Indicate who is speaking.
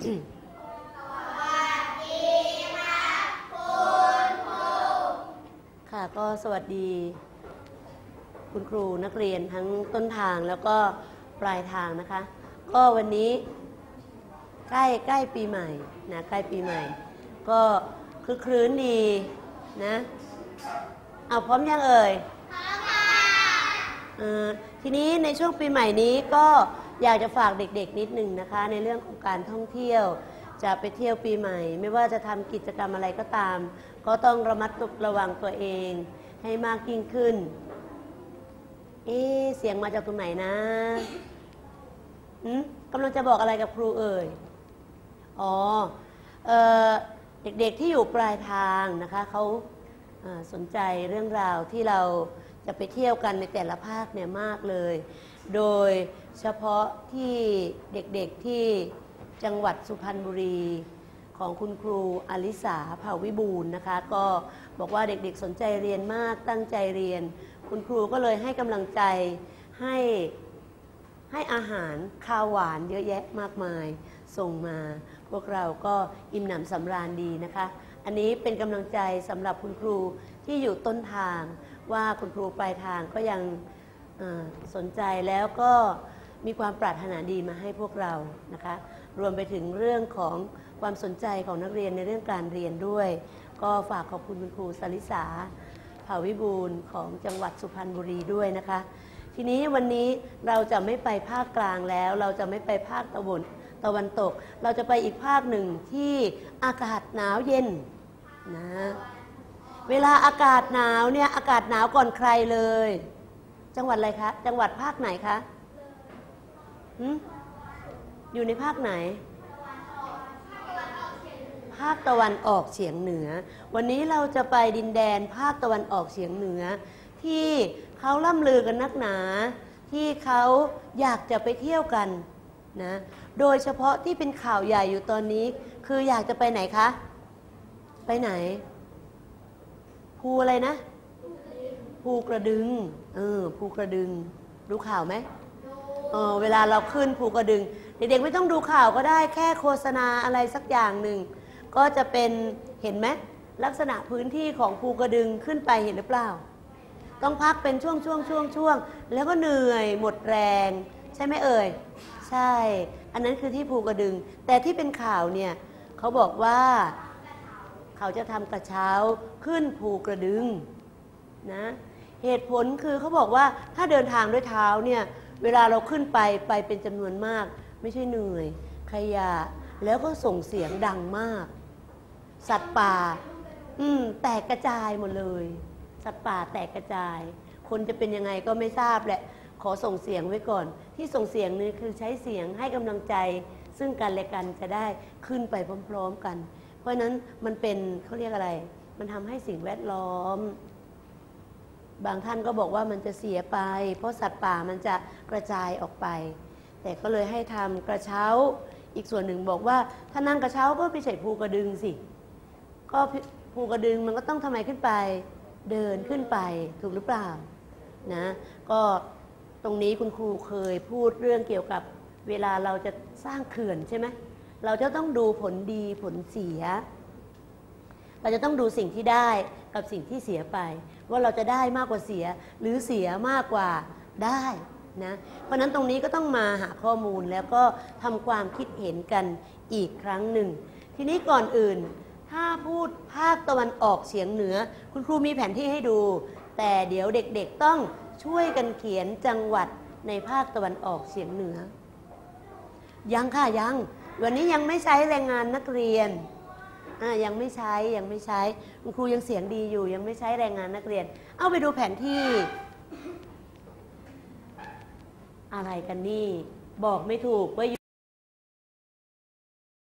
Speaker 1: ค่ะก็สวัสดี คุณครูนักเรียนทั้งต้นทางแล้วก็ปลายทางนะคะ ก็วันนี้ใกล้ใกล้ปีใหม่นะใกล้ปีใหม่ ก็คลึกครื้นดีนะเอาพร้อมยังเอ่ยพร้อมค่ะทีนี้ในช่วงปีใหม่นี้ก็ อยากจะฝากเด็กๆนิดหนึ่งนะคะ ในเรื่องของการท่องเที่ยว จะไปเที่ยวปีใหม่ ไม่ว่าจะทำกิจกรรมอะไรก็ตาม ก็ต้องระมัดระวังตัวเอง ให้มากยิ่งขึ้น เอ๊เสียงมาจากตรงไหนนะหืมกำลังจะบอกอะไรกับครูเอ่ย อ๋อเออเด็กๆที่อยู่ปลายทางนะคะเขา สนใจเรื่องราวที่เราจะไปเที่ยวกันในแต่ละภาคเนี่ยมากเลย โดยเฉพาะที่เด็กๆที่จังหวัดสุพรรณบุรีของคุณครูอลิสาเผ่าวิบูลนะคะ ก็บอกว่าเด็กๆสนใจเรียนมากตั้งใจเรียน คุณครูก็เลยให้กำลังใจให้ให้อาหารข้าวหวานเยอะแยะมากมายส่งมา พวกเราก็อิ่มหนำสำราญดีนะคะ อันนี้เป็นกำลังใจสำหรับคุณครูที่อยู่ต้นทางว่าคุณครูปลายทางก็ยังสนใจแล้วก็มีความปรารถนาดีมาให้พวกเรานะคะ รวมไปถึงเรื่องของความสนใจของนักเรียนในเรื่องการเรียนด้วย ก็ฝากขอบคุณคุณครูสลิสาเผ่าวิบูลของจังหวัดสุพรรณบุรีด้วยนะคะ ทีนี้วันนี้เราจะไม่ไปภาคกลางแล้ว เราจะไม่ไปภาคตะวันตะวันตก เราจะไปอีกภาคหนึ่งที่อากาศหนาวเย็น นะ เวลาอากาศหนาวเนี่ยอากาศหนาวก่อนใครเลย จังหวัดอะไรคะจังหวัดภาคไหนคะอยู่ในภาคไหน ภาคตะวันออกเฉียงเหนือ วันนี้เราจะไปดินแดนภาคตะวันออกเฉียงเหนือ ที่เขาล่ำลือกันนักหนา ที่เขาอยากจะไปเที่ยวกันนะ โดยเฉพาะที่เป็นข่าวใหญ่อยู่ตอนนี้ คืออยากจะไปไหนคะ ไปไหน ภูอะไรนะ ภูกระดึง เออ ภูกระดึง ดูข่าวไหมเออเวลาเราขึ้นภูกระดึง เด็กๆไม่ต้องดูข่าวก็ได้แค่โฆษณาอะไรสักอย่างหนึ่ง ก็จะเป็นเห็นไหมลักษณะพื้นที่ของภูกระดึงขึ้นไปเห็นหรือเปล่า ต้องพักเป็นช่วงช่วงช่วงช่วงแล้วก็เหนื่อยหมดแรง ใช่ไหมเอ่ย ใช่ อันนั้นคือที่ภูกระดึง แต่ที่เป็นข่าวเนี่ยเขาบอกว่า เขาจะทำกระเช้าขึ้นภูกระดึงนะเหตุผลคือเขาบอกว่าถ้าเดินทางด้วยเท้าเนี่ยเวลาเราขึ้นไปไปเป็นจำนวนมาก ไม่ใช่เหนื่อย ขยะ แล้วก็ส่งเสียงดังมาก สัตว์ป่า อืมแตกกระจายหมดเลย สัตว์ป่าแตกกระจาย คนจะเป็นยังไงก็ไม่ทราบแหละ ขอส่งเสียงไว้ก่อน ที่ส่งเสียงนี่คือใช้เสียงให้กำลังใจ ซึ่งกันและกันจะได้ขึ้นไปพร้อม ๆ กัน เพราะฉะนั้นมันเป็นเขาเรียกอะไร มันทำให้สิ่งแวดล้อม บางท่านก็บอกว่ามันจะเสียไป เพราะสัตว์ป่ามันจะกระจายออกไป แต่ก็เลยให้ทำกระเช้า อีกส่วนหนึ่งบอกว่า ถ้านั่งกระเช้าก็ไม่ใช่ภูกระดึงสิ ก็ภูกระดึงมันก็ต้องทำไมขึ้นไป เดินขึ้นไปถูกหรือเปล่านะก็ตรงนี้คุณครูเคยพูดเรื่องเกี่ยวกับเวลาเราจะสร้างเขื่อนใช่ไหม เราจะต้องดูผลดีผลเสีย เราจะต้องดูสิ่งที่ได้กับสิ่งที่เสียไป ว่าเราจะได้มากกว่าเสียหรือเสียมากกว่าได้นะเพราะฉะนั้นตรงนี้ก็ต้องมาหาข้อมูลแล้วก็ทำความคิดเห็นกันอีกครั้งหนึ่ง ทีนี้ก่อนอื่น ถ้าพูดภาคตะวันออกเฉียงเหนือ คุณครูมีแผนที่ให้ดู แต่เดี๋ยวเด็กๆต้องช่วยกันเขียนจังหวัดในภาคตะวันออกเฉียงเหนือ ยังค่ะยัง วันนี้ยังไม่ใช้แรงงานนักเรียนอ่ายังไม่ใช้ยังไม่ใช้คุณครูยังเสียงดีอยู่ ยังไม่ใช้แรงงานนักเรียน เอาไปดูแผนที่ อะไรกันนี่ บอกไม่ถูกว่า